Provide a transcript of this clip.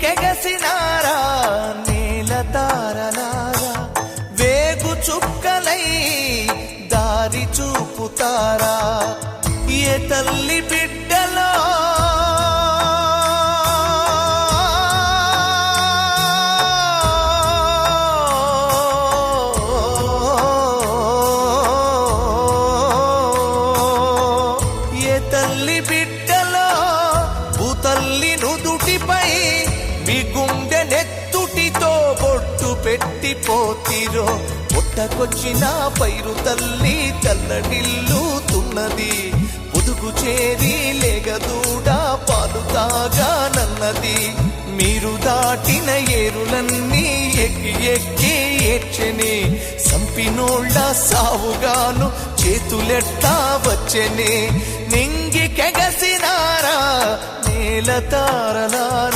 కెగసినారా? నీల తారలారా? వేగు చుక్కలై దారి చూపుతారా? ఏ తల్లి బిడ్డలో? ఏ తల్లి బిడ్డలో? భూతల్లి నుదుటిపై పెట్టిపోతిరో పుట్టకొచ్చిన పైరు తల్లి తల్లడిల్లుతున్నది. పొదుగు చేరి లేగదూడ పాలు తాగానన్నది మీరు దాటిన ఏరులన్నీ ఎక్కి ఎక్కి ఏడ్చెనే. సంపినోళ్ళ సావుగాను చేతులెట్టా వచ్చనే. నింగి కెగసినారా నేల తారలారా.